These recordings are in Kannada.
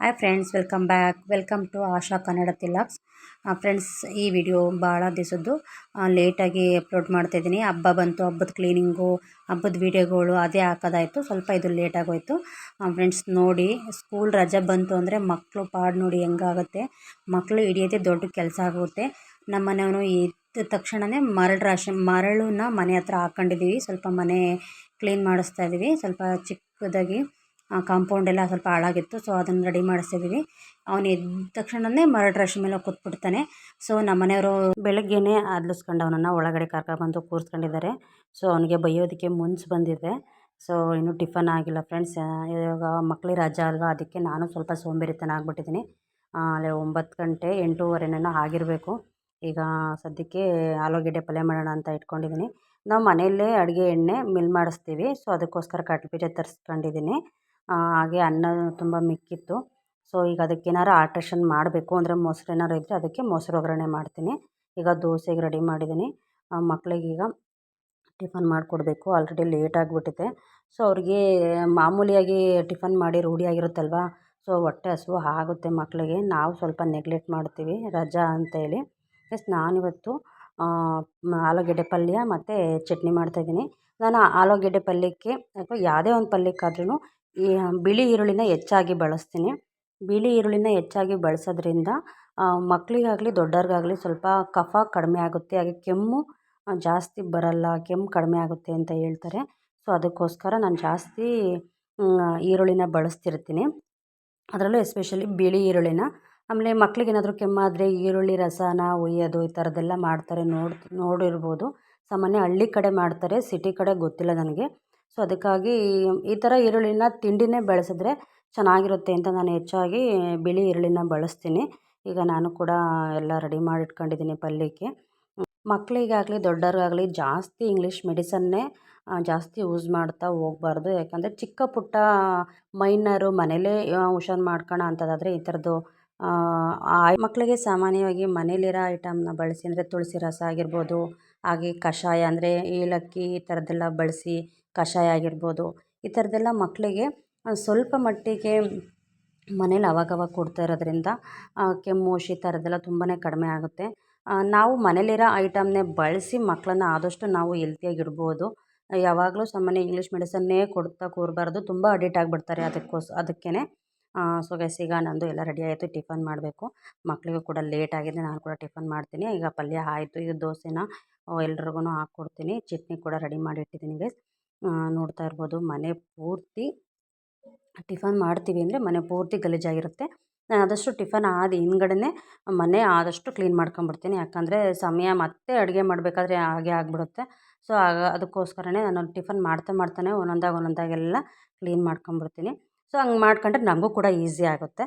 Hi friends welcome back welcome to Asha Kannada ತಿಲಾಕ್ಸ್ friends ಈ ವಿಡಿಯೋ ಭಾಳ ದಿವಸದ್ದು ಲೇಟಾಗಿ ಅಪ್ಲೋಡ್ ಮಾಡ್ತಾಯಿದ್ದೀನಿ ಹಬ್ಬ ಬಂತು, ಹಬ್ಬದ ಕ್ಲೀನಿಂಗು ಹಬ್ಬದ ವೀಡಿಯೋಗಳು ಅದೇ ಹಾಕೋದಾಯಿತು. ಸ್ವಲ್ಪ ಇದು ಲೇಟಾಗೋಯಿತು ಫ್ರೆಂಡ್ಸ್ ನೋಡಿ ಸ್ಕೂಲ್ ರಜೆ ಬಂತು ಅಂದರೆ ಮಕ್ಕಳು ಪಾಡ್ ನೋಡಿ ಹೆಂಗಾಗುತ್ತೆ. ಮಕ್ಕಳು ಹಿಡಿಯೋದೇ ದೊಡ್ಡ ಕೆಲಸ ಆಗುತ್ತೆ. ನಮ್ಮ ಮನೆಯವನು ಇದ್ದ ತಕ್ಷಣವೇ ಮರಳು ರಾಶಿ, ಮರಳನ್ನ ಮನೆ ಹತ್ರ ಹಾಕ್ಕೊಂಡಿದ್ದೀವಿ ಸ್ವಲ್ಪ ಮನೆ ಕ್ಲೀನ್ ಮಾಡಿಸ್ತಾ ಇದ್ದೀವಿ ಸ್ವಲ್ಪ ಚಿಕ್ಕದಾಗಿ ಕಾಂಪೌಂಡ್ ಎಲ್ಲ ಸ್ವಲ್ಪ ಹಾಳಾಗಿತ್ತು ಸೊ ಅದನ್ನು ರೆಡಿ ಮಾಡಿಸಿದ್ವಿ. ಅವನು ಎದ್ದ ತಕ್ಷಣವೇ ರಾಶಿ ಮೇಲೆ ಕೂತ್ಬಿಡ್ತಾನೆ. ಸೊ ನಮ್ಮ ಮನೆಯವರು ಬೆಳಗ್ಗೆನೇ ಅದ್ಲಿಸ್ಕೊಂಡು ಅವನನ್ನು ಒಳಗಡೆ ಕರ್ಕೊಬಂದು ಕೂರಿಸ್ಕೊಂಡಿದ್ದಾರೆ. ಸೊ ಅವನಿಗೆ ಬೈಯೋದಕ್ಕೆ ಮುನ್ಸ್ ಬಂದಿದೆ. ಸೊ ಇನ್ನೂ ಟಿಫನ್ ಆಗಿಲ್ಲ ಫ್ರೆಂಡ್ಸ್ ಇವಾಗ ಮಕ್ಕಳಿಗೆ ರಜಾ ಅಲ್ವಾ, ಅದಕ್ಕೆ ನಾನು ಸ್ವಲ್ಪ ಸೋಂಬೇರಿತನ ಆಗಿಬಿಟ್ಟಿದ್ದೀನಿ. ಅಲ್ಲೇ ಒಂಬತ್ತು ಗಂಟೆ ಎಂಟೂವರೆನೇನೋ ಆಗಿರಬೇಕು. ಈಗ ಸದ್ಯಕ್ಕೆ ಆಲೂಗೆಡ್ಡೆ ಪಲ್ಯ ಮಾಡೋಣ ಅಂತ ಇಟ್ಕೊಂಡಿದ್ದೀನಿ. ನಾವು ಮನೆಯಲ್ಲೇ ಅಡುಗೆ ಎಣ್ಣೆ ಮಿಲ್ ಮಾಡಿಸ್ತೀವಿ. ಸೊ ಅದಕ್ಕೋಸ್ಕರ ಕಡ್ಲೆಬೀಜ ತರಿಸ್ಕೊಂಡಿದ್ದೀನಿ. ಹಾಗೆ ಅನ್ನ ತುಂಬ ಮಿಕ್ಕಿತ್ತು. ಸೊ ಈಗ ಅದಕ್ಕೇನಾರು ಆಲ್ಟ್ರೇಷನ್ ಮಾಡಬೇಕು ಅಂದರೆ ಮೊಸರು ಏನಾರು ಇದ್ದರೆ ಅದಕ್ಕೆ ಮೊಸರು ಒಗ್ಗರಣೆ ಮಾಡ್ತೀನಿ. ಈಗ ದೋಸೆಗೆ ರೆಡಿ ಮಾಡಿದ್ದೀನಿ. ಮಕ್ಕಳಿಗೀಗ ಟಿಫನ್ ಮಾಡಿಕೊಡ್ಬೇಕು. ಆಲ್ರೆಡಿ ಲೇಟ್ ಆಗಿಬಿಟ್ಟಿದೆ. ಸೊ ಅವ್ರಿಗೆ ಮಾಮೂಲಿಯಾಗಿ ಟಿಫನ್ ಮಾಡಿ ರೂಢಿಯಾಗಿರುತ್ತಲ್ವಾ ಸೊ ಹೊಟ್ಟೆ ಹಸಿವು ಆಗುತ್ತೆ ಮಕ್ಕಳಿಗೆ ನಾವು ಸ್ವಲ್ಪ ನೆಗ್ಲೆಕ್ಟ್ ಮಾಡ್ತೀವಿ. ರಜಾ ಅಂತೇಳಿ. ಎಸ್ ನಾನಿವತ್ತು ಆಲೂಗೆಡ್ಡೆ ಪಲ್ಯ ಮತ್ತು ಚಟ್ನಿ ಮಾಡ್ತಾಯಿದ್ದೀನಿ ನಾನು ಆಲೂಗೆಡ್ಡೆ ಪಲ್ಯಕ್ಕೆ ಅಥವಾ ಯಾವುದೇ ಒಂದು ಪಲ್ಯಕ್ಕಾದ್ರೂ ಬಿಳಿ ಈರುಳ್ಳಿನ ಹೆಚ್ಚಾಗಿ ಬಳಸ್ತೀನಿ. ಬಿಳಿ ಈರುಳ್ಳಿನ ಹೆಚ್ಚಾಗಿ ಬಳಸೋದ್ರಿಂದ ಮಕ್ಕಳಿಗಾಗಲಿ ದೊಡ್ಡವ್ರಿಗಾಗಲಿ ಸ್ವಲ್ಪ ಕಫ ಕಡಿಮೆ ಆಗುತ್ತೆ, ಹಾಗೆ ಕೆಮ್ಮು ಜಾಸ್ತಿ ಬರಲ್ಲ, ಕೆಮ್ಮು ಕಡಿಮೆ ಆಗುತ್ತೆ ಅಂತ ಹೇಳ್ತಾರೆ. ಸೊ, ಅದಕ್ಕೋಸ್ಕರ ನಾನು ಜಾಸ್ತಿ ಈರುಳ್ಳಿನ ಬಳಸ್ತಿರ್ತೀನಿ. ಅದರಲ್ಲೂ ಎಸ್ಪೆಷಲಿ ಬಿಳಿ ಈರುಳ್ಳಿನ. ಆಮೇಲೆ ಮಕ್ಳಿಗೇನಾದರೂ ಕೆಮ್ಮಾದರೆ ಈರುಳ್ಳಿ ರಸನ ಒಯ್ಯೋದು ಈ ಥರದ್ದೆಲ್ಲ ಮಾಡ್ತಾರೆ ನೋಡಿ, ನೋಡಿರ್ಬೋದು. ಸಾಮಾನ್ಯ ಹಳ್ಳಿ ಕಡೆ ಮಾಡ್ತಾರೆ, ಸಿಟಿ ಕಡೆ ಗೊತ್ತಿಲ್ಲ ನನಗೆ. ಸೊ ಅದಕ್ಕಾಗಿ ಈ ಥರ ಈರುಳ್ಳಿನ ತಿಂಡಿನೇ ಬೆಳೆಸಿದ್ರೆ ಚೆನ್ನಾಗಿರುತ್ತೆ ಅಂತ ನಾನು ಹೆಚ್ಚಾಗಿ ಬಿಳಿ ಈರುಳ್ಳಿನ ಬಳಸ್ತೀನಿ. ಈಗ ನಾನು ಕೂಡ ಎಲ್ಲ ರೆಡಿ ಮಾಡಿ ಇಟ್ಕೊಂಡಿದ್ದೀನಿ ಪಲ್ಯಕ್ಕೆ. ಮಕ್ಕಳಿಗಾಗಲಿ ದೊಡ್ಡವ್ರಿಗಾಗಲಿ ಜಾಸ್ತಿ ಇಂಗ್ಲೀಷ್ ಮೆಡಿಸನ್ನೇ ಜಾಸ್ತಿ ಯೂಸ್ ಮಾಡ್ತಾ ಹೋಗ್ಬಾರ್ದು. ಯಾಕಂದರೆ ಚಿಕ್ಕ ಪುಟ್ಟ ಮೈನರು ಮನೇಲೇ ಹುಷಾರು ಮಾಡ್ಕೋಣ ಅಂಥದ್ದಾದರೆ ಈ ಥರದ್ದು ಮಕ್ಕಳಿಗೆ ಸಾಮಾನ್ಯವಾಗಿ ಮನೇಲಿರೋ ಐಟಮ್ನ ಬಳಸಿ, ಅಂದರೆ ತುಳಸಿ ರಸ ಆಗಿರ್ಬೋದು, ಹಾಗೆ ಕಷಾಯ ಅಂದರೆ ಏಲಕ್ಕಿ ಈ ಥರದ್ದೆಲ್ಲ ಬಳಸಿ ಕಷಾಯ ಆಗಿರ್ಬೋದು, ಈ ಥರದ್ದೆಲ್ಲ ಮಕ್ಕಳಿಗೆ ಸ್ವಲ್ಪ ಮಟ್ಟಿಗೆ ಮನೇಲಿ ಅವಾಗವಾಗ ಕೊಡ್ತಾ ಇರೋದ್ರಿಂದ ಕೆಮ್ಮು ಶೀತ ಇರೋದೆಲ್ಲ ತುಂಬಾ ಕಡಿಮೆ ಆಗುತ್ತೆ. ನಾವು ಮನೇಲಿರೋ ಐಟಮ್ನೇ ಬಳಸಿ ಮಕ್ಕಳನ್ನ ಆದಷ್ಟು ನಾವು ಹೆಲ್ತಿಯಾಗಿ ಇಡ್ಬೋದು ಯಾವಾಗಲೂ ಸಾಮಾನ್ಯ ಇಂಗ್ಲೀಷ್ ಮೆಡಿಸನ್ನೇ ಕೊಡ್ತಾ ಕೂರಬಾರ್ದು, ತುಂಬ ಅಡಿಟ್ ಆಗಿಬಿಡ್ತಾರೆ ಅದಕ್ಕೋಸ್ ಅದಕ್ಕೇ ಸೊ ಗೈಸ್ ಈಗ ನಂದು ಎಲ್ಲ ರೆಡಿ ಆಯಿತು, ಟಿಫನ್ ಮಾಡಬೇಕು. ಮಕ್ಕಳಿಗೂ ಕೂಡ ಲೇಟ್ ಆಗಿದೆ ನಾನು ಕೂಡ ಟಿಫನ್ ಮಾಡ್ತೀನಿ. ಈಗ ಪಲ್ಯ ಆಯಿತು, ಈಗ ದೋಸೆನ ಎಲ್ರಿಗೂ ಹಾಕ್ಕೊಡ್ತೀನಿ. ಚಟ್ನಿ ಕೂಡ ರೆಡಿ ಮಾಡಿ ಇಟ್ಟಿದ್ದೀನಿ ಗೈಸ್ ನೋಡ್ತಾ ಇರ್ಬೋದು. ಮನೆ ಪೂರ್ತಿ ಟಿಫನ್ ಮಾಡ್ತೀವಿ ಅಂದರೆ ಮನೆ ಪೂರ್ತಿ ಗಲೀಜಾಗಿರುತ್ತೆ. ನಾನು ಆದಷ್ಟು ಟಿಫನ್ ಆದ ಹಿಂದ್ಗಡೆನೇ ಮನೆ ಆದಷ್ಟು ಕ್ಲೀನ್ ಮಾಡ್ಕೊಂಬಿಡ್ತೀನಿ ಯಾಕಂದರೆ ಸಮಯ ಮತ್ತೆ ಅಡುಗೆ ಮಾಡಬೇಕಾದ್ರೆ ಹಾಗೆ ಆಗಿಬಿಡುತ್ತೆ. ಸೊ, ಆಗ ಅದಕ್ಕೋಸ್ಕರನೇ ನಾನು ಟಿಫನ್ ಮಾಡ್ತಾ ಮಾಡ್ತಾನೆ ಒಂದೊಂದಾಗಿ ಒಂದೊಂದಾಗೆಲ್ಲ ಕ್ಲೀನ್ ಮಾಡ್ಕೊಂಬಿಡ್ತೀನಿ ಸೊ, ಹಂಗೆ ಮಾಡ್ಕೊಂಡ್ರೆ ನಮಗೂ ಕೂಡ ಈಸಿ ಆಗುತ್ತೆ.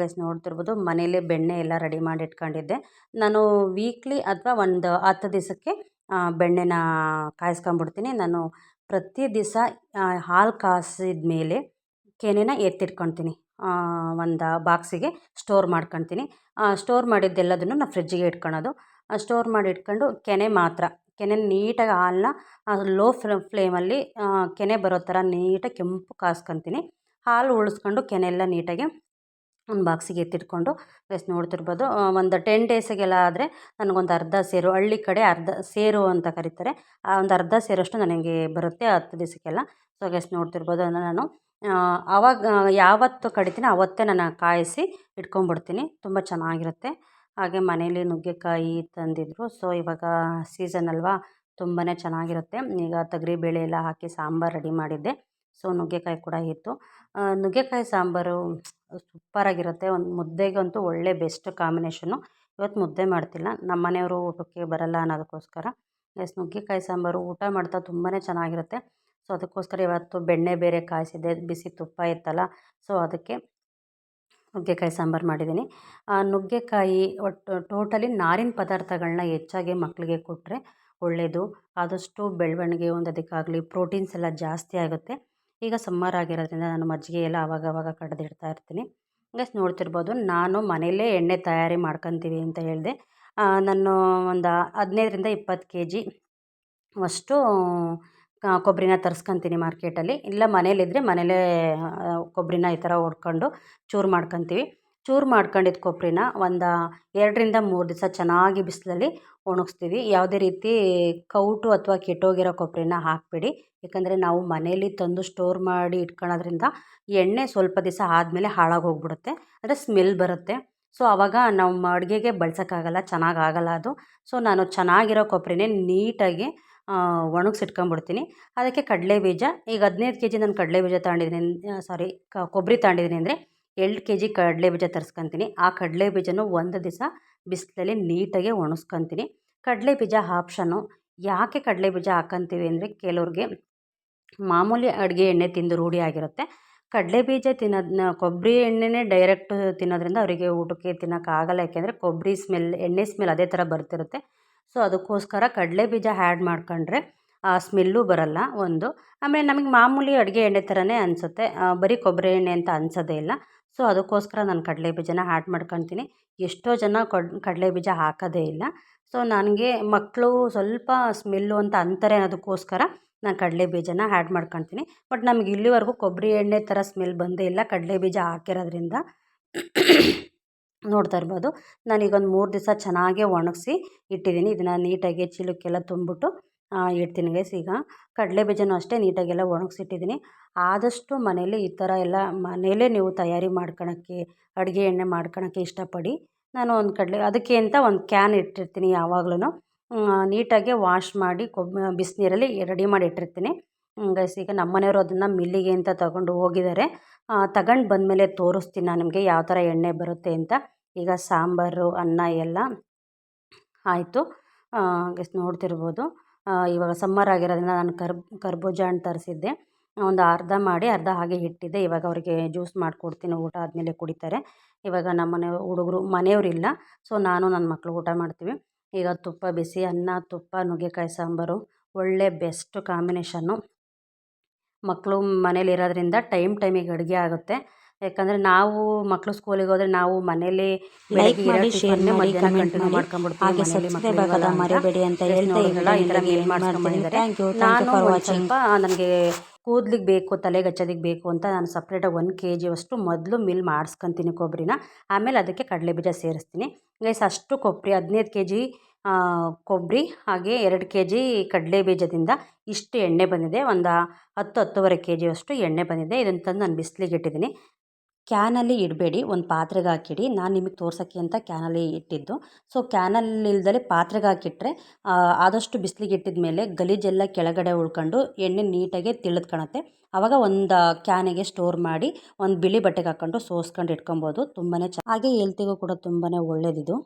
ಗೈಸ್ ನೋಡ್ತಿರ್ಬೋದು, ಮನೇಲೆ ಬೆಣ್ಣೆ ಎಲ್ಲ ರೆಡಿ ಮಾಡಿ ಇಟ್ಕೊಂಡಿದ್ದೆ. ನಾನು ವೀಕ್ಲಿ ಅಥವಾ ಒಂದು ಹತ್ತು ದಿವಸಕ್ಕೆ ಬೆಣ್ಣೆನ ಕಾಯಿಸ್ಕೊಂಬಿಡ್ತೀನಿ ನಾನು ಪ್ರತಿ ದಿವಸ ಹಾಲು ಕಾಸಿದ ಮೇಲೆ ಕೆನೆನ ಎತ್ತಿಟ್ಕೊಳ್ತೀನಿ ಒಂದು ಬಾಕ್ಸಿಗೆ ಸ್ಟೋರ್ ಮಾಡ್ಕೊಳ್ತೀನಿ ಸ್ಟೋರ್ ಮಾಡಿದ್ದೆಲ್ಲದನ್ನು ನಾನು ಫ್ರಿಜ್ಜಿಗೆ ಇಟ್ಕೊಳೋದು. ಸ್ಟೋರ್ ಮಾಡಿ ಇಟ್ಕೊಂಡು ಕೆನೆ ಮಾತ್ರ. ಕೆನೆ ನೀಟಾಗಿ ಹಾಲನ್ನ ಲೋ ಫ್ಲೇಮಲ್ಲಿ ಕೆನೆ ಬರೋ ಥರ ನೀಟಾಗಿ ಕೆಂಪು ಕಾಸ್ಕೊಳ್ತೀನಿ ಹಾಲು ಉಳಿಸ್ಕೊಂಡು ಕೆನೆ ಎಲ್ಲ ನೀಟಾಗಿ ಒಂದು ಬಾಕ್ಸಿಗೆ ಎತ್ತಿಟ್ಕೊಂಡು ಎಷ್ಟು ನೋಡ್ತಿರ್ಬೋದು. ಒಂದು ಟೆನ್ ಡೇಸಿಗೆಲ್ಲ ಆದರೆ ನನಗೊಂದು ಅರ್ಧ ಸೇರು, ಹಳ್ಳಿ ಕಡೆ ಅರ್ಧ ಸೇರು ಅಂತ ಕರೀತಾರೆ. ಆ, ಒಂದು ಅರ್ಧ ಸೇರಷ್ಟು ನನಗೆ ಬರುತ್ತೆ ಹತ್ತು ದಿವಸಕ್ಕೆಲ್ಲ. ಸೊ ಗೆಸ್ಟ್ ನೋಡ್ತಿರ್ಬೋದು ಅದನ್ನು ನಾನು. ಆವಾಗ ಯಾವತ್ತು ಕಡಿತೀನಿ ಅವತ್ತೇ ನಾನು ಕಾಯಿಸಿ ಇಟ್ಕೊಂಡ್ಬಿಡ್ತೀನಿ. ತುಂಬ ಚೆನ್ನಾಗಿರುತ್ತೆ. ಹಾಗೆ ಮನೇಲಿ ನುಗ್ಗೆಕಾಯಿ ತಂದಿದ್ರು. ಸೊ ಇವಾಗ ಸೀಸನ್ ಅಲ್ವಾ? ತುಂಬಾ ಚೆನ್ನಾಗಿರುತ್ತೆ. ಈಗ ತೊಗರಿಬೇಳೆ ಎಲ್ಲ ಹಾಕಿ ಸಾಂಬಾರು ರೆಡಿ ಮಾಡಿದ್ದೆ. ಸೊ, ನುಗ್ಗೆಕಾಯಿ ಕೂಡ ಇತ್ತು. ನುಗ್ಗೆಕಾಯಿ ಸಾಂಬಾರು ಸೂಪರಾಗಿರುತ್ತೆ ಒಂದು ಮುದ್ದೆಗಂತೂ ಒಳ್ಳೆ ಬೆಸ್ಟ್ ಕಾಂಬಿನೇಷನ್ನು. ಇವತ್ತು ಮುದ್ದೆ ಮಾಡ್ತಿಲ್ಲ. ನಮ್ಮ ಮನೆಯವರು ಊಟಕ್ಕೆ ಬರಲ್ಲ ಅನ್ನೋದಕ್ಕೋಸ್ಕರ. ಎಸ್, ನುಗ್ಗೆಕಾಯಿ ಸಾಂಬಾರು ಊಟ ಮಾಡ್ತಾ ತುಂಬಾ ಚೆನ್ನಾಗಿರುತ್ತೆ. ಸೊ, ಅದಕ್ಕೋಸ್ಕರ ಇವತ್ತು ಬೆಣ್ಣೆ ಬೇರೆ ಕಾಯಿಸಿದೆ ಬಿಸಿ ತುಪ್ಪ ಇತ್ತಲ್ಲ. ಸೊ, ಅದಕ್ಕೆ ನುಗ್ಗೆಕಾಯಿ ಸಾಂಬಾರು ಮಾಡಿದ್ದೀನಿ. ನುಗ್ಗೆಕಾಯಿ ಒಟ್ಟು ಟೋಟಲಿ ನಾರಿನ ಪದಾರ್ಥಗಳನ್ನ ಹೆಚ್ಚಾಗಿ ಮಕ್ಕಳಿಗೆ ಕೊಟ್ಟರೆ ಒಳ್ಳೆಯದು ಆದಷ್ಟು ಬೆಳವಣಿಗೆ ಹೊಂದೋದಕ್ಕಾಗಲಿ ಪ್ರೋಟೀನ್ಸ್ ಎಲ್ಲ ಜಾಸ್ತಿ ಆಗುತ್ತೆ. ಈಗ ಸಮ್ಮರ್ ಆಗಿರೋದ್ರಿಂದ ನಾನು ಮಜ್ಜಿಗೆ ಎಲ್ಲ ಆವಾಗವಾಗ ಕಡ್ದಿಡ್ತಾ ಇರ್ತೀನಿ. ಗೈಸ್ ನೋಡ್ತಿರ್ಬೋದು, ನಾನು ಮನೆಯಲ್ಲೇ ಎಣ್ಣೆ ತಯಾರಿ ಮಾಡ್ಕೊತೀವಿ ಅಂತ ಹೇಳಿದೆ. ನಾನು ಒಂದು ಹದಿನೈದರಿಂದ ಇಪ್ಪತ್ತು ಕೆ ಜಿ ಅಷ್ಟು ಕೊಬ್ಬರಿನ ತರಿಸ್ಕೊಂತೀನಿ ಮಾರ್ಕೆಟಲ್ಲಿ. ಇಲ್ಲ ಮನೇಲಿದ್ದರೆ ಮನೇಲೇ ಕೊಬ್ಬರಿನ ಈ ಥರ ಹೊಡ್ಕೊಂಡು ಚೂರು ಮಾಡ್ಕೊತೀವಿ. ಚೂರು ಮಾಡ್ಕೊಂಡಿದ್ದ ಕೊಬ್ಬರಿನ ಒಂದು ಎರಡರಿಂದ ಮೂರು ದಿವಸ ಚೆನ್ನಾಗಿ ಬಿಸಿಲಲ್ಲಿ ಒಣಗಿಸ್ತೀವಿ. ಯಾವುದೇ ರೀತಿ ಕೌಟು ಅಥವಾ ಕೆಟ್ಟೋಗಿರೋ ಕೊಬ್ಬರಿನ ಹಾಕಬೇಡಿ. ಯಾಕಂದರೆ ನಾವು ಮನೇಲಿ ತಂದು ಸ್ಟೋರ್ ಮಾಡಿ ಇಟ್ಕೊಳೋದ್ರಿಂದ ಎಣ್ಣೆ ಸ್ವಲ್ಪ ದಿವಸ ಆದಮೇಲೆ ಹಾಳಾಗಿ ಹೋಗ್ಬಿಡುತ್ತೆ. ಅಂದರೆ ಸ್ಮೆಲ್ ಬರುತ್ತೆ. ಸೊ ಆವಾಗ ನಾವು ಅಡುಗೆಗೆ ಬಳಸೋಕ್ಕಾಗಲ್ಲ, ಚೆನ್ನಾಗಿ ಆಗಲ್ಲ ಅದು. ಸೊ, ನಾನು ಚೆನ್ನಾಗಿರೋ ಕೊಬ್ಬರಿನೇ ನೀಟಾಗಿ ಒಣಗಿಸಿಟ್ಕೊಂಬಿಡ್ತೀನಿ. ಅದಕ್ಕೆ ಕಡಲೆ ಬೀಜ ಈಗ ಹದಿನೈದು ಕೆ ಜಿ ನಾನು ಕಡಲೆ ಬೀಜ ತಗೊಂಡಿದ್ದೀನಿ ಸಾರಿ ಕೊಬ್ಬರಿ ತಗೊಂಡಿದ್ದೀನಿ ಅಂದರೆ ಎರಡು ಕೆ ಜಿ ಕಡಲೆ ಬೀಜ ತರಿಸ್ಕೊತೀನಿ. ಆ ಕಡಲೆ ಬೀಜನೂ ಒಂದು ದಿವಸ ಬಿಸಿಲಲ್ಲಿ ನೀಟಾಗಿ ಒಣಸ್ಕೊತೀನಿ. ಕಡಲೆ ಬೀಜ ಆಪ್ಷನು ಯಾಕೆ ಕಡಲೆ ಬೀಜ ಹಾಕೊಂತೀವಿ ಅಂದರೆ ಕೆಲವ್ರಿಗೆ ಮಾಮೂಲಿ ಅಡುಗೆ ಎಣ್ಣೆ ತಿಂದು ರೂಢಿ ಆಗಿರುತ್ತೆ. ಕಡಲೆ ಬೀಜ ತಿನ್ನೋದನ್ನ ಕೊಬ್ಬರಿ ಎಣ್ಣೆನೇ ಡೈರೆಕ್ಟ್ ತಿನ್ನೋದ್ರಿಂದ ಅವರಿಗೆ ಊಟಕ್ಕೆ ತಿನ್ನೋಕ್ಕಾಗಲ್ಲ ಯಾಕೆಂದರೆ ಕೊಬ್ಬರಿ ಸ್ಮೆಲ್, ಎಣ್ಣೆ ಸ್ಮೆಲ್ ಅದೇ ಥರ ಬರ್ತಿರುತ್ತೆ. ಸೊ, ಅದಕ್ಕೋಸ್ಕರ ಕಡಲೆ ಬೀಜ ಆ್ಯಡ್ ಮಾಡ್ಕೊಂಡ್ರೆ ಆ ಸ್ಮೆಲ್ಲು ಬರಲ್ಲ ಒಂದು. ಆಮೇಲೆ ನಮಗೆ ಮಾಮೂಲಿ ಅಡುಗೆ ಎಣ್ಣೆ ಥರನೇ ಅನಿಸುತ್ತೆ. ಬರೀ ಕೊಬ್ಬರಿ ಎಣ್ಣೆ ಅಂತ ಅನ್ಸೋದೇ ಇಲ್ಲ. ಸೊ, ಅದಕ್ಕೋಸ್ಕರ ನಾನು ಕಡಲೆ ಬೀಜನ ಆ್ಯಡ್ ಮಾಡ್ಕೊತೀನಿ. ಎಷ್ಟೋ ಜನ ಕೊಡ್ ಕಡಲೆ ಬೀಜ ಹಾಕೋದೇ ಇಲ್ಲ. ಸೊ, ನನಗೆ ಮಕ್ಕಳು ಸ್ವಲ್ಪ ಸ್ಮೆಲ್ಲು ಅಂತ ಅಂತಾರೆ ಅನ್ನೋದಕ್ಕೋಸ್ಕರ ನಾನು ಕಡಲೆ ಬೀಜನ ಆ್ಯಡ್ ಮಾಡ್ಕೊತೀನಿ. ಬಟ್ ನಮಗೆ ಇಲ್ಲಿವರೆಗೂ ಕೊಬ್ಬರಿ ಎಣ್ಣೆ ಥರ ಸ್ಮೆಲ್ ಬಂದೇ ಇಲ್ಲ ಕಡಲೆ ಬೀಜ ಹಾಕಿರೋದ್ರಿಂದ. ನೋಡ್ತಾ ಇರ್ಬೋದು. ನಾನೀಗೊಂದು ಮೂರು ದಿವಸ ಚೆನ್ನಾಗಿ ಒಣಗಿಸಿ ಇಟ್ಟಿದ್ದೀನಿ ಇದನ್ನು ನೀಟಾಗಿ ಚೀಲಕ್ಕೆಲ್ಲ ತುಂಬಿಬಿಟ್ಟು ಇಡ್ತೀನಿ ಗೈಸ್ ಈಗ. ಕಡಲೆ ಬೀಜನೂ ಅಷ್ಟೇ ನೀಟಾಗೆಲ್ಲ ಒಣಗಿಸಿಟ್ಟಿದ್ದೀನಿ. ಆದಷ್ಟು ಮನೇಲಿ ಈ ಥರ ಎಲ್ಲ ಮನೇಲೇ ನೀವು ತಯಾರಿ ಮಾಡ್ಕೊಳಕ್ಕೆ, ಅಡುಗೆ ಎಣ್ಣೆ ಮಾಡ್ಕೊಳಕ್ಕೆ ಇಷ್ಟಪಡಿ. ನಾನು ಒಂದು ಕಡಲೆ, ಅದಕ್ಕೆ ಅಂತ ಒಂದು ಕ್ಯಾನ್ ಇಟ್ಟಿರ್ತೀನಿ ಯಾವಾಗ್ಲೂ ನೀಟಾಗಿ ವಾಶ್ ಮಾಡಿ ಕೊಬ್ಬ ಬಿಸಿನೀರಲ್ಲಿ ರೆಡಿ ಮಾಡಿ ಇಟ್ಟಿರ್ತೀನಿ. ಗೈಸ್ ಈಗ ನಮ್ಮ ಮನೆಯವರು ಅದನ್ನು ಮಿಲ್ಲಿಗೆ ಅಂತ ತಗೊಂಡು ಹೋಗಿದ್ದಾರೆ. ತಗೊಂಡು ಬಂದಮೇಲೆ ತೋರಿಸ್ತೀನಿ ನಾನು ನಿಮಗೆ ಯಾವ ಥರ ಎಣ್ಣೆ ಬರುತ್ತೆ ಅಂತ. ಈಗ ಸಾಂಬಾರು, ಅನ್ನ ಎಲ್ಲ ಆಯಿತು. ಗೈಸ್ ನೋಡ್ತಿರ್ಬೋದು. ಇವಾಗ ಸಮ್ಮರ್ ಆಗಿರೋದ್ರಿಂದ ನಾನು ಕರ್ಬ್, ಕರ್ಬೂಜ ಹಣ್ಣು ತರಿಸಿದ್ದೆ. ಒಂದು ಅರ್ಧ ಮಾಡಿ ಅರ್ಧ ಹಾಗೆ ಇಟ್ಟಿದ್ದೆ ಇವಾಗ ಅವರಿಗೆ ಜ್ಯೂಸ್ ಮಾಡಿಕೊಡ್ತೀನಿ. ಊಟ ಆದಮೇಲೆ ಕುಡಿತಾರೆ. ಇವಾಗ ನಮ್ಮ ಮನೆ ಹುಡುಗರು ಮನೆಯವರಿಲ್ಲ ಸೊ ನಾನು ನನ್ನ ಮಕ್ಕಳು ಊಟ ಮಾಡ್ತೀವಿ. ಈಗ ತುಪ್ಪ, ಬಿಸಿ ಅನ್ನ, ತುಪ್ಪ, ನುಗ್ಗೆಕಾಯಿ, ಸಾಂಬಾರು, ಒಳ್ಳೆ ಬೆಸ್ಟ್ ಕಾಂಬಿನೇಷನ್ನು ಮಕ್ಕಳು ಮನೇಲಿರೋದ್ರಿಂದ ಟೈಮ್ ಟೈಮಿಗೆ ಅಡುಗೆ ಆಗುತ್ತೆ. ಯಾಕಂದರೆ ನಾವು ಮಕ್ಕಳು ಸ್ಕೂಲಿಗೆ ಹೋದರೆ ನಾವು ಮನೇಲಿ ಲೈಕ್ ಮಾಡಿ ಶೇರ್ ಮಾಡಿ ಕಮೆಂಟ್ ಮಾಡ್ಕೊಂಡ್ಬಿಡ್ತೀವಿ ಹಾಗೆ ಸಬ್ಸ್ಕ್ರೈಬ್ ಆಗೋದ ಅಂತ. ಮರಿಬೇಡಿ ಅಂತ Just ಹೇಳ್ತಾ ನಾನು ಸ್ವಲ್ಪ ನನಗೆ ಕೂದ್ಲಿಗೆ ಬೇಕು ತಲೆಗೆ ಹಚ್ಚೋದಕ್ಕೆ ಬೇಕು ಅಂತ ನಾನು ಸಪ್ರೇಟಾಗಿ ಒಂದು ಕೆ ಜಿಯಷ್ಟು ಮೊದಲು ಮಿಲ್ ಮಾಡಿಸ್ಕೊಂತೀನಿ ಕೊಬ್ಬರಿನ ಆಮೇಲೆ ಅದಕ್ಕೆ ಕಡಲೆ ಬೀಜ ಸೇರಿಸ್ತೀನಿ. ಗೈಸ್ ಅಷ್ಟು ಕೊಬ್ಬರಿ ಹದಿನೈದು ಕೆ ಜಿ ಕೊಬ್ಬರಿ ಹಾಗೆ ಎರಡು ಕೆ ಜಿ ಕಡಲೆ ಬೀಜದಿಂದ ಇಷ್ಟು ಎಣ್ಣೆ ಬಂದಿದೆ. ಒಂದು ಹತ್ತು ಹತ್ತುವರೆ ಕೆ ಜಿಯಷ್ಟು ಎಣ್ಣೆ ಬಂದಿದೆ. ಇದನ್ನು ತಂದು ನಾನು ಬಿಸಿಲಿಗೆ ಇಟ್ಟಿದ್ದೀನಿ. ಕ್ಯಾನಲ್ಲಿ ಇಡಬೇಡಿ, ಒಂದು ಪಾತ್ರೆಗೆ ಹಾಕಿಡಿ. ನಾನು ನಿಮಗೆ ತೋರ್ಸೋಕ್ಕೆ ಅಂತ ಕ್ಯಾನಲ್ಲಿ ಇಟ್ಟಿದ್ದು. ಸೊ, ಕ್ಯಾನಲ್ಲಿ ಇಲ್ದಲೆ ಪಾತ್ರೆಗೆ ಹಾಕಿಟ್ರೆ ಆದಷ್ಟು ಬಿಸಿಲಿಗೆ ಇಟ್ಟಿದ ಮೇಲೆ ಗಲೀಜೆಲ್ಲ ಕೆಳಗಡೆ ಉಳ್ಕೊಂಡು ಎಣ್ಣೆ ನೀಟಾಗಿ ತಿಳಿದ್ಕೊಳತ್ತೆ ಆವಾಗ ಒಂದು ಕ್ಯಾನಿಗೆ ಸ್ಟೋರ್ ಮಾಡಿ, ಒಂದು ಬಿಳಿ ಬಟ್ಟೆಗೆ ಹಾಕ್ಕೊಂಡು ಸೋಸ್ಕೊಂಡು ಇಟ್ಕೊಬೋದು. ತುಂಬಾ ಚ ಹಾಗೆ ಹೆಲ್ತಿಗೂ ಕೂಡ ತುಂಬಾ ಒಳ್ಳೇದಿದು.